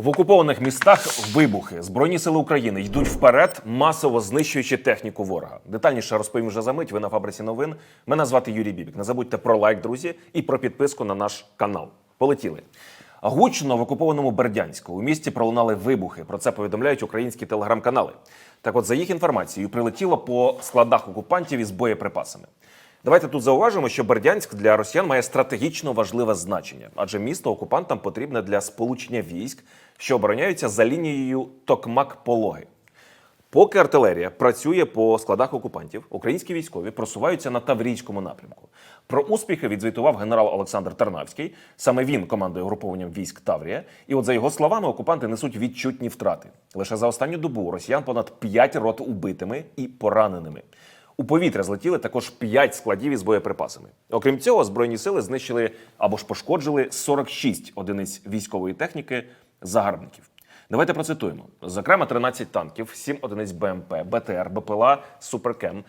В окупованих містах вибухи. Збройні сили України йдуть вперед, масово знищуючи техніку ворога. Детальніше розповім вже за мить. Ви на фабриці новин. Мене звати Юрій Бібік. Не забудьте про лайк, друзі, і про підписку на наш канал. Полетіли. Гучно в окупованому Бердянську у місті пролунали вибухи. Про це повідомляють українські телеграм-канали. Так, от, за їх інформацією, прилетіло по складах окупантів із боєприпасами. Давайте тут зауважимо, що Бердянськ для росіян має стратегічно важливе значення, адже місто окупантам потрібне для сполучення військ, що обороняються за лінією Токмак-Пологи. Поки артилерія працює по складах окупантів, українські військові просуваються на Таврійському напрямку. Про успіхи відзвітував генерал Олександр Тарнавський. Саме він командує групованням військ Таврія. І от за його словами, окупанти несуть відчутні втрати. Лише за останню добу росіян понад 5 рот убитими і пораненими. У повітря злетіли також 5 складів із боєприпасами. Окрім цього, збройні сили знищили або ж пошкоджили 46 одиниць військової техніки загарбників. Давайте процитуємо. Зокрема, 13 танків, 7 одиниць БМП, БТР, БПЛА Суперкем,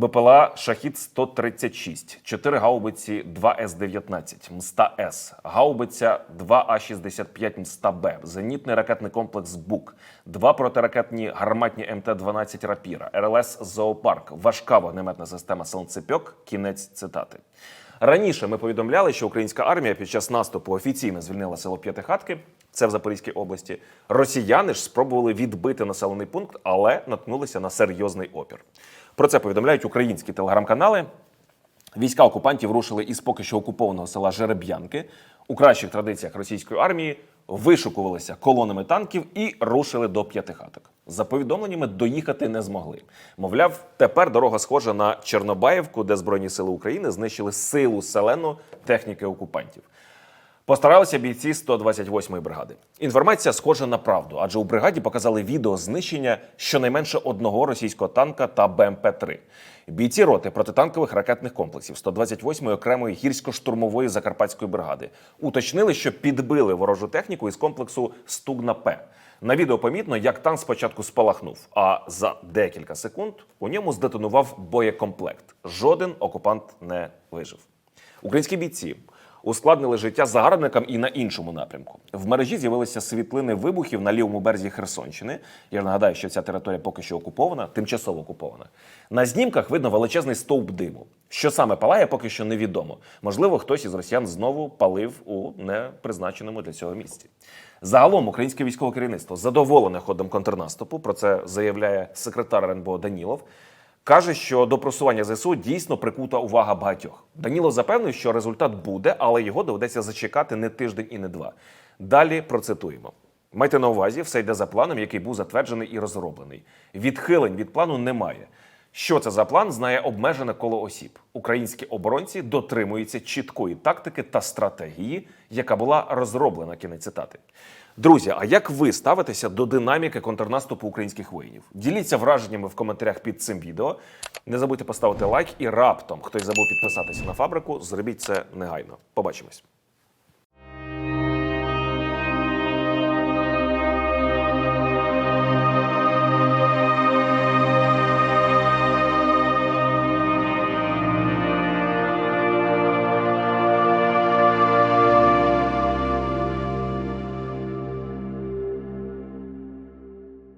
БПЛА Шахід 136, 4 гаубиці 2 С-19, МСТА С, гаубиця 2 А-65 МСТА Б, зенітний ракетний комплекс БУК, два протиракетні гарматні МТ-12 Рапіра, РЛС Зоопарк, важка вогнеметна система Сонцепьок. Кінець цитати. Раніше ми повідомляли, що українська армія під час наступу офіційно звільнила село П'ятихатки, це в Запорізькій області. Росіяни ж спробували відбити населений пункт, але наткнулися на серйозний опір. Про це повідомляють українські телеграм-канали. Війська окупантів рушили із поки що окупованого села Жереб'янки. У кращих традиціях російської армії вишукувалися колонами танків і рушили до п'ятихаток. За повідомленнями доїхати не змогли. Мовляв, тепер дорога схожа на Чорнобаївку, де Збройні сили України знищили силу селену техніки окупантів. Постаралися бійці 128-ї бригади. Інформація схожа на правду, адже у бригаді показали відео знищення щонайменше одного російського танка та БМП-3. Бійці роти протитанкових ракетних комплексів 128-ї окремої гірсько-штурмової закарпатської бригади уточнили, що підбили ворожу техніку із комплексу Стугна П. На відео помітно, як танк спочатку спалахнув, а за декілька секунд у ньому здетонував боєкомплект. Жоден окупант не вижив. Українські бійці ускладнили життя загарбникам і на іншому напрямку. В мережі з'явилися світлини вибухів на лівому березі Херсонщини. Я нагадаю, що ця територія поки що окупована, тимчасово окупована. На знімках видно величезний стовп диму. Що саме палає, поки що невідомо. Можливо, хтось із росіян знову палив у непризначеному для цього місці. Загалом українське військове керівництво задоволене ходом контрнаступу. Про це заявляє секретар РНБО Данілов. Каже, що до просування ЗСУ дійсно прикута увага багатьох. Данілов запевнив, що результат буде, але його доведеться зачекати не тиждень і не два. Далі процитуємо. Майте на увазі, все йде за планом, який був затверджений і розроблений. Відхилень від плану немає. Що це за план, знає обмежене коло осіб. Українські оборонці дотримуються чіткої тактики та стратегії, яка була розроблена. Кінець цитати. Друзі, а як ви ставитеся до динаміки контрнаступу українських воїнів? Діліться враженнями в коментарях під цим відео. Не забудьте поставити лайк і раптом хтось забув підписатися на фабрику. Зробіть це негайно. Побачимось.